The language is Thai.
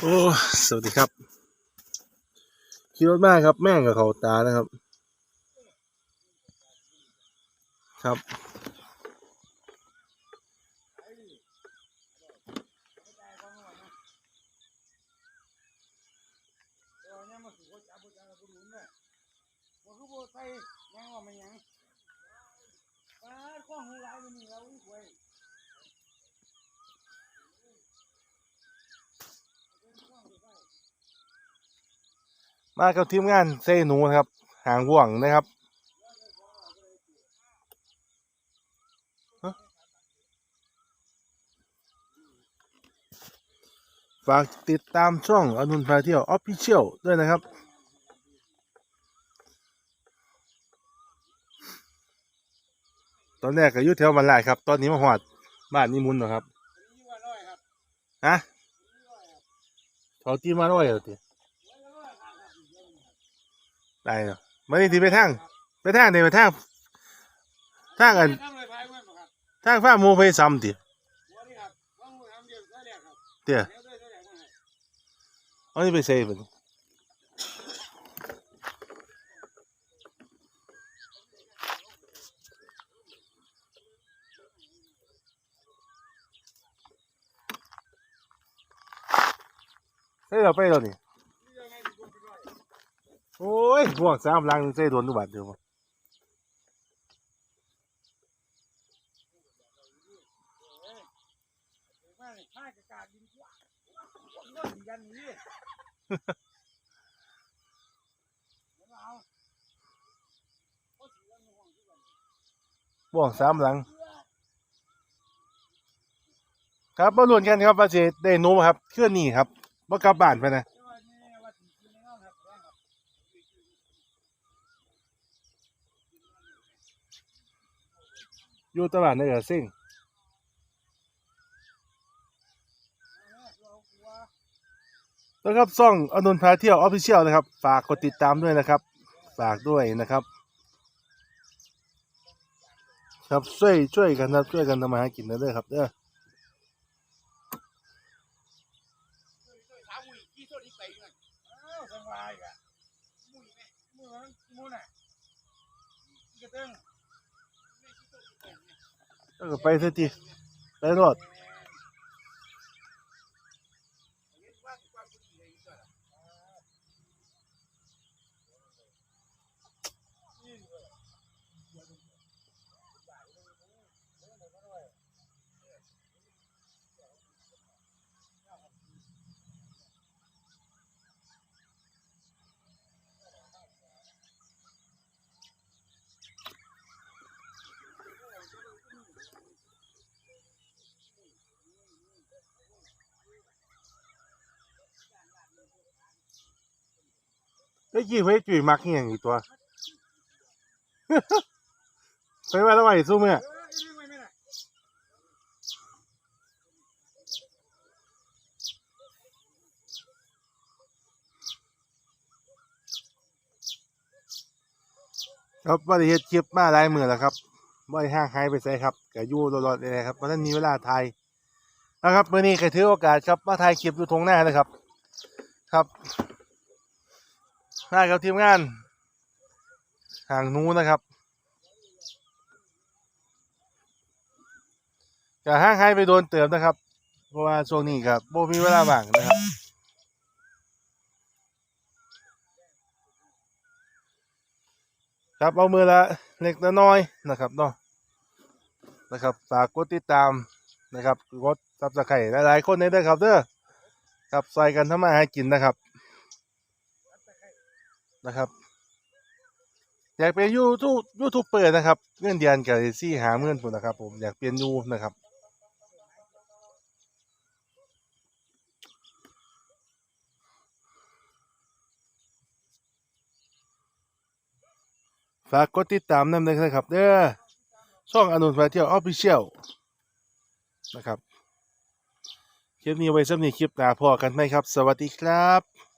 โอ้ สวัสดีครับ ขี่รถมากครับ แม่งกับเขาตานะครับ ครับมา กับทีมงานเซหนูนะครับ หางว่วงนะครับฝากติดตามช่องอนุนพาเที่ยวออฟฟิเชียลด้วยนะครับ ตอนแรกก็อยู่แถวบันไลายครับ ตอนนี้มาหอดบ้านนิมุนแล้วครับ ฮะเขาตีมาร้อยเหรอที ได้เนาะไม่ได้ทีไปทางไปทางไหนไปทางทางอันทางฟ้าโมไปซ้ำติเตี้ยอานี่ไปเซฟมันเฮ้ยเราไปแล้วนี่ โอ้ยห่วงสามลังใส่โดนทุกบาทเดียวบ่บ่วงสามหลัง ครับมาลุ้นกันครับว่าจะได้นูบ่ครับเคลื่อนนี่ครับบ่กลับบ้านไปนะ อยู่ตลาดในเอือซิ่งนะครับซ่องอนุนพาเที่ยวออฟฟิเชียลนะครับ ฝากกดติดตามด้วยนะครับ ฝากด้วยนะครับ ครับช่วยช่วยกันนะช่วยกันทำมาหากินนะเด้อครับเด้อ แล้วก็ไปเไอดได้กี่ไว้จุ๋ยมักเงี้ยงอีกตัวไปว่าแล้วไอ้สู้เม่ครับว่าได้เฮ็ดคลิปมาหลายมือแล้วครับบ่ได้ห่างหายไปไสครับก็อยู่รอดๆเลยครับเพราะนั้นมีเวลาถ่ายนะครับมื้อนี้ก็ถือโอกาสครับมาถ่ายคลิปอยู่ตรงหน้านะครับ ครับ มากับทีมงานห่างนู้นะครับก็ห่างหายไปโดนเติมนะครับ เพราะว่าช่วงนี้ครับโบมีเวลาว่างนะครับครับเอามือละเล็กละน้อยนะครับเนาะนะครับฝากกดติดตามนะครับกดซับสไครต์หลายๆคนเลยเด้อครับเด้อครับใส่กันทำมาหากินนะครับ นะครับ อยากเป็นยูทูบยูทูบเปิดนะครับ เงินเดือนกับซี่หาเงินผมนะครับผมอยากเปลี่ยนยูนะครับฝากกดติดตามนำเลยนะครับ เด้อช่องอนุนพาเที่ยวออฟฟิเชียลนะครับ คลิปนี้ไว้สำหรับคลิปหน้าพอกันไหมครับ สวัสดีครับ